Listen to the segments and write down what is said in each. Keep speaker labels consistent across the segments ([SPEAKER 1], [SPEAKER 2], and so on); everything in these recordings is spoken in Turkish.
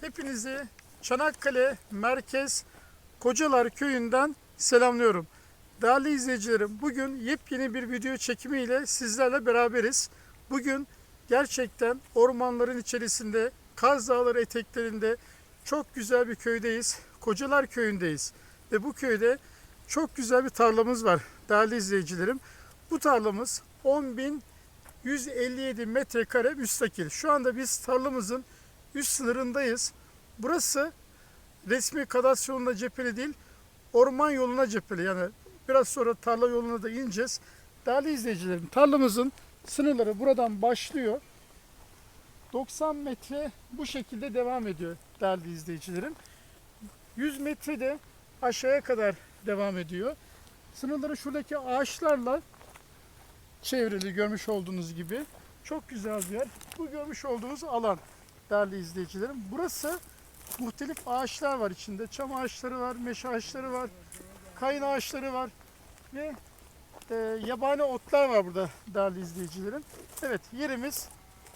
[SPEAKER 1] Hepinizi Çanakkale Merkez Kocalar Köyü'nden selamlıyorum. Değerli izleyicilerim, bugün yepyeni bir video çekimiyle sizlerle beraberiz. Bugün gerçekten ormanların içerisinde, Kaz Dağları eteklerinde çok güzel bir köydeyiz. Kocalar Köyü'ndeyiz. Ve bu köyde çok güzel bir tarlamız var değerli izleyicilerim. Bu tarlamız 10.157 metrekare müstakil. Şu anda biz tarlamızın üst sınırındayız. Burası resmi kadastro yoluna cepheli değil, orman yoluna cepheli. Yani biraz sonra tarla yoluna da ineceğiz. Değerli izleyicilerim, tarlamızın sınırları buradan başlıyor. 90 metre bu şekilde devam ediyor değerli izleyicilerim. 100 metre de aşağıya kadar devam ediyor. Sınırları şuradaki ağaçlarla çevrili görmüş olduğunuz gibi. Çok güzel bir yer. Bu görmüş olduğunuz alan değerli izleyicilerim. Burası muhtelif ağaçlar var içinde. Çam ağaçları var, meşe ağaçları var, kayın ağaçları var ve e, yabani otlar var burada değerli izleyicilerim. Evet yerimiz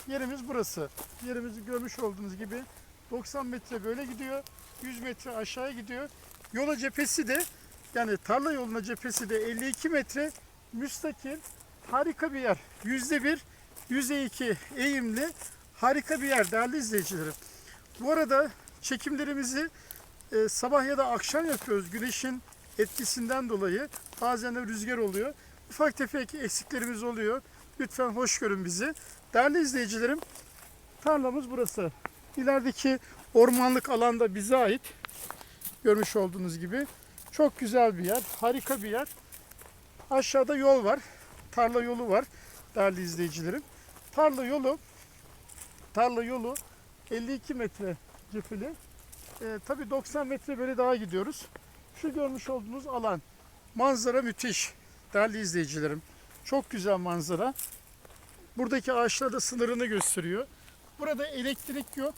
[SPEAKER 1] yerimiz burası. Yerimizi görmüş olduğunuz gibi 90 metre böyle gidiyor. 100 metre aşağıya gidiyor. Yola cephesi de yani tarla yoluna cephesi de 52 metre müstakil harika bir yer. Yüzde bir, yüzde iki eğimli harika bir yer değerli izleyicilerim. Bu arada çekimlerimizi e, sabah ya da akşam yapıyoruz. Güneşin etkisinden dolayı bazen de rüzgar oluyor. Ufak tefek eksiklerimiz oluyor. Lütfen hoş görün bizi. Değerli izleyicilerim, tarlamız burası. İlerideki ormanlık alanda bize ait. Görmüş olduğunuz gibi. Çok güzel bir yer, harika bir yer. Aşağıda yol var. Tarla yolu var değerli izleyicilerim. Tarla yolu tarla yolu 52 metre cepheli. Ee, tabii 90 metre böyle daha gidiyoruz. Şu görmüş olduğunuz alan. Manzara müthiş değerli izleyicilerim. Çok güzel manzara. Buradaki ağaçlar da sınırını gösteriyor. Burada elektrik yok.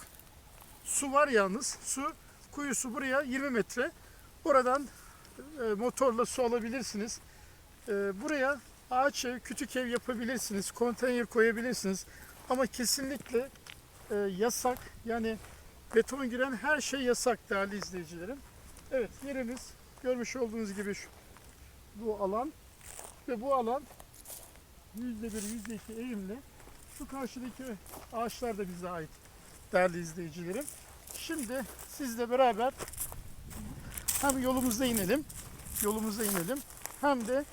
[SPEAKER 1] Su var yalnız. Su kuyusu buraya 20 metre. Oradan e, motorla su alabilirsiniz. E, buraya ağaç ev, kütük ev yapabilirsiniz. Konteyner koyabilirsiniz. Ama kesinlikle e, yasak. Yani beton giren her şey yasak değerli izleyicilerim. Evet yerimiz görmüş olduğunuz gibi şu, bu alan ve bu alan yüzde bir, yüzde iki eğimli. Şu karşıdaki ağaçlar da bize ait değerli izleyicilerim. Şimdi sizle beraber hem yolumuzda inelim, yolumuzda inelim hem de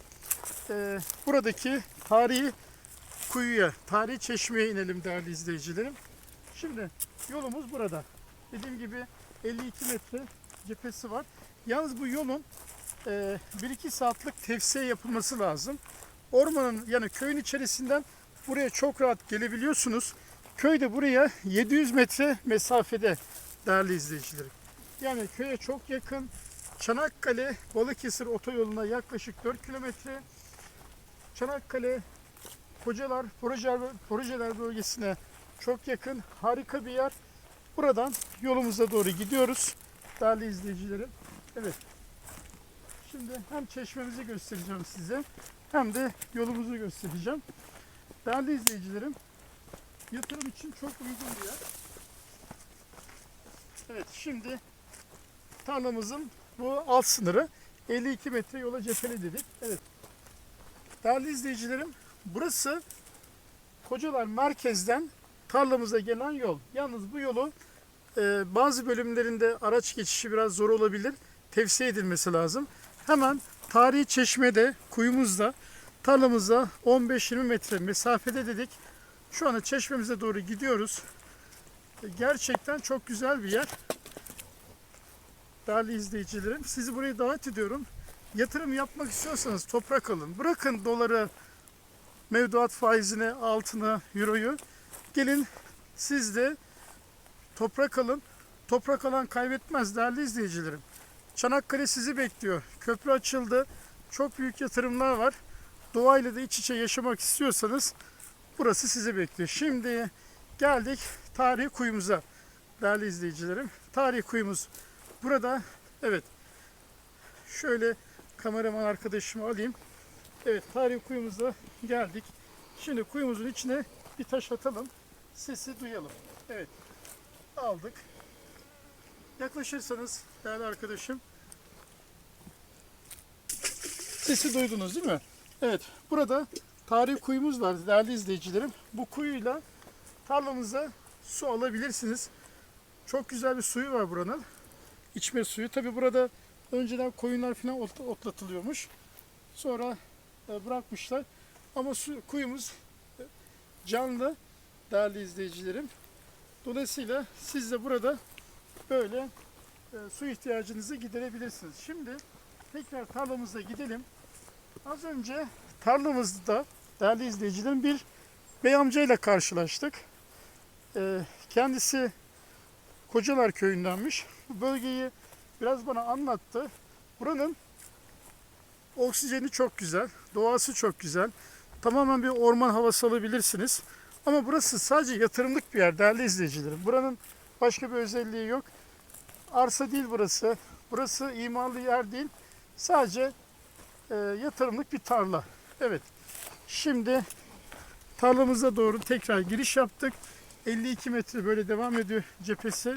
[SPEAKER 1] e, buradaki tarihi kuyuya, tarihi çeşmeye inelim değerli izleyicilerim. Şimdi yolumuz burada. Dediğim gibi 52 metre cephesi var. Yalnız bu yolun e, 1-2 saatlik tevsiye yapılması lazım. Ormanın yani köyün içerisinden buraya çok rahat gelebiliyorsunuz. Köy de buraya 700 metre mesafede değerli izleyicilerim. Yani köye çok yakın. Çanakkale Balıkesir otoyoluna yaklaşık 4 kilometre. Çanakkale Kocalar projeler, projeler bölgesine çok yakın. Harika bir yer. Buradan yolumuza doğru gidiyoruz. Değerli izleyicilerim. Evet. Şimdi hem çeşmemizi göstereceğim size hem de yolumuzu göstereceğim. Değerli izleyicilerim, yatırım için çok uygun bir yer. Evet, şimdi tarlamızın bu alt sınırı 52 metre yola cepheli dedik. Evet. Değerli izleyicilerim, burası Kocalar merkezden tarlamıza gelen yol. Yalnız bu yolu e, bazı bölümlerinde araç geçişi biraz zor olabilir. Tevsiye edilmesi lazım. Hemen tarihi çeşmede, kuyumuzda, tarlamıza 15-20 metre mesafede dedik. Şu anda çeşmemize doğru gidiyoruz. E, Gerçekten çok güzel bir yer. Değerli izleyicilerim, sizi buraya davet ediyorum. Yatırım yapmak istiyorsanız toprak alın. Bırakın doları, mevduat faizine, altına, euroyu. Gelin siz de toprak alın. Toprak alan kaybetmez değerli izleyicilerim. Çanakkale sizi bekliyor. Köprü açıldı. Çok büyük yatırımlar var. Doğayla da iç içe yaşamak istiyorsanız burası sizi bekliyor. Şimdi geldik tarihi kuyumuza değerli izleyicilerim. Tarihi kuyumuz burada. Evet. Şöyle kameraman arkadaşımı alayım. Evet tarihi kuyumuza geldik. Şimdi kuyumuzun içine bir taş atalım. Sesi duyalım. Evet. Aldık. yaklaşırsanız değerli arkadaşım. Sesi duydunuz değil mi? Evet. Burada tarihi kuyumuz var değerli izleyicilerim. Bu kuyuyla tarlamıza su alabilirsiniz. Çok güzel bir suyu var buranın. İçme suyu. Tabi burada önceden koyunlar falan ot- otlatılıyormuş. Sonra e, bırakmışlar. Ama su, kuyumuz e, canlı değerli izleyicilerim. Dolayısıyla siz de burada böyle e, su ihtiyacınızı giderebilirsiniz. Şimdi tekrar tarlamıza gidelim. Az önce tarlamızda değerli izleyicilerim bir bey amcayla karşılaştık. E, kendisi Kocalar köyündenmiş. Bu bölgeyi biraz bana anlattı. Buranın oksijeni çok güzel, doğası çok güzel. Tamamen bir orman havası alabilirsiniz. Ama burası sadece yatırımlık bir yer değerli izleyicilerim. Buranın başka bir özelliği yok. Arsa değil burası. Burası imarlı yer değil. Sadece e, yatırımlık bir tarla. Evet. Şimdi tarlamıza doğru tekrar giriş yaptık. 52 metre böyle devam ediyor cephesi.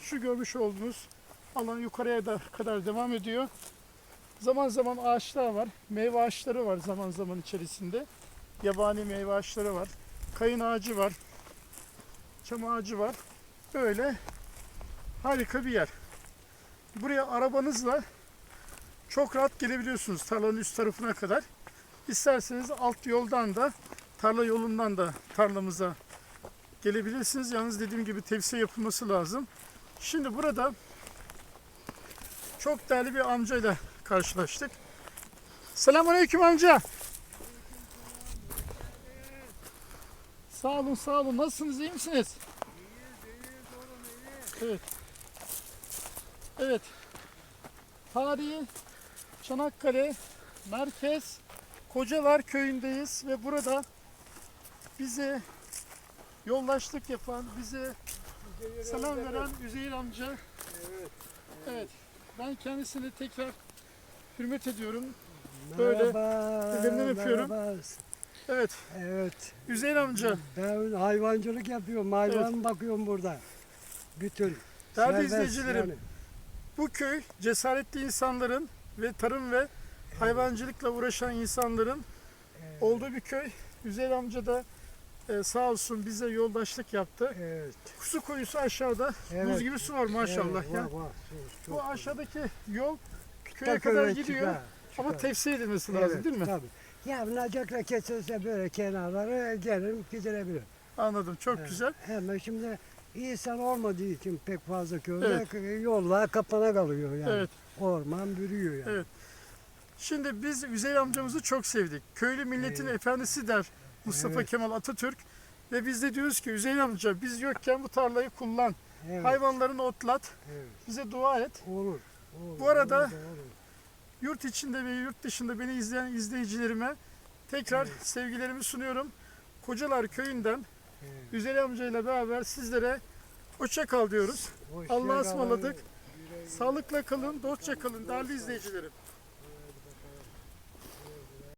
[SPEAKER 1] Şu görmüş olduğunuz alan yukarıya da kadar devam ediyor. Zaman zaman ağaçlar var. Meyve ağaçları var zaman zaman içerisinde. Yabani meyve ağaçları var. Kayın ağacı var. Çam ağacı var. Böyle harika bir yer. Buraya arabanızla çok rahat gelebiliyorsunuz tarlanın üst tarafına kadar. İsterseniz alt yoldan da tarla yolundan da tarlamıza gelebilirsiniz. Yalnız dediğim gibi tevsiye yapılması lazım. Şimdi burada çok değerli bir amcayla karşılaştık. Selamünaleyküm amca. Sağ olun, sağ olun. Nasılsınız, iyi misiniz? Evet. Evet. Tarihi Çanakkale Merkez Kocalar köyündeyiz ve burada bize yoldaşlık yapan, bize selam veren Üzeyir amca. Evet. Ben kendisini tekrar hürmet ediyorum. Böyle ellerinden öpüyorum.
[SPEAKER 2] merhaba.
[SPEAKER 1] Evet.
[SPEAKER 2] Evet.
[SPEAKER 1] Üzeyir amca.
[SPEAKER 2] Ben hayvancılık yapıyorum. Hayvan bakıyorum burada. Bütün.
[SPEAKER 1] Değerli
[SPEAKER 2] Serbest
[SPEAKER 1] izleyicilerim.
[SPEAKER 2] yani.
[SPEAKER 1] Bu köy cesaretli insanların ve tarım ve hayvancılıkla uğraşan insanların
[SPEAKER 2] Evet.
[SPEAKER 1] olduğu bir köy. Üzeyir amca da e, sağ olsun bize yoldaşlık yaptı.
[SPEAKER 2] Evet.
[SPEAKER 1] Su kuyusu aşağıda. Buz
[SPEAKER 2] Evet.
[SPEAKER 1] gibi su var maşallah
[SPEAKER 2] Evet,
[SPEAKER 1] ya.
[SPEAKER 2] var, var. Çok-
[SPEAKER 1] Bu aşağıdaki yol köye kadar
[SPEAKER 2] Evet,
[SPEAKER 1] gidiyor
[SPEAKER 2] çıkar,
[SPEAKER 1] ama
[SPEAKER 2] çıkar.
[SPEAKER 1] tevsiye edilmesi lazım
[SPEAKER 2] Evet,
[SPEAKER 1] değil mi?
[SPEAKER 2] Tabii. Ya nacakla kesilse böyle kenarları gelin gidilebilir.
[SPEAKER 1] Anladım. Çok
[SPEAKER 2] Evet.
[SPEAKER 1] güzel.
[SPEAKER 2] Ama şimdi insan olmadığı için pek fazla köyde yollar kapana kalıyor yani.
[SPEAKER 1] Evet.
[SPEAKER 2] Orman bürüyor yani.
[SPEAKER 1] Evet. Şimdi biz Üzeyir amcamızı çok sevdik. Köylü milletin
[SPEAKER 2] Evet.
[SPEAKER 1] efendisi der Mustafa
[SPEAKER 2] Evet.
[SPEAKER 1] Kemal Atatürk. Ve biz de diyoruz ki Üzeyir amca biz yokken bu tarlayı kullan.
[SPEAKER 2] Evet,
[SPEAKER 1] Hayvanlarını otlat.
[SPEAKER 2] evet.
[SPEAKER 1] Bize dua et.
[SPEAKER 2] Olur. olur,
[SPEAKER 1] Bu arada-
[SPEAKER 2] olur, olur.
[SPEAKER 1] Yurt içinde ve yurt dışında beni izleyen izleyicilerime tekrar sevgilerimi sunuyorum. Kocalar köyünden
[SPEAKER 2] Evet.
[SPEAKER 1] Üzeyir amcayla beraber sizlere hoşça kal diyoruz.
[SPEAKER 2] Hoşça
[SPEAKER 1] Allah'a ısmarladık. Sağlıkla kalın, dostça kalın değerli izleyicilerim.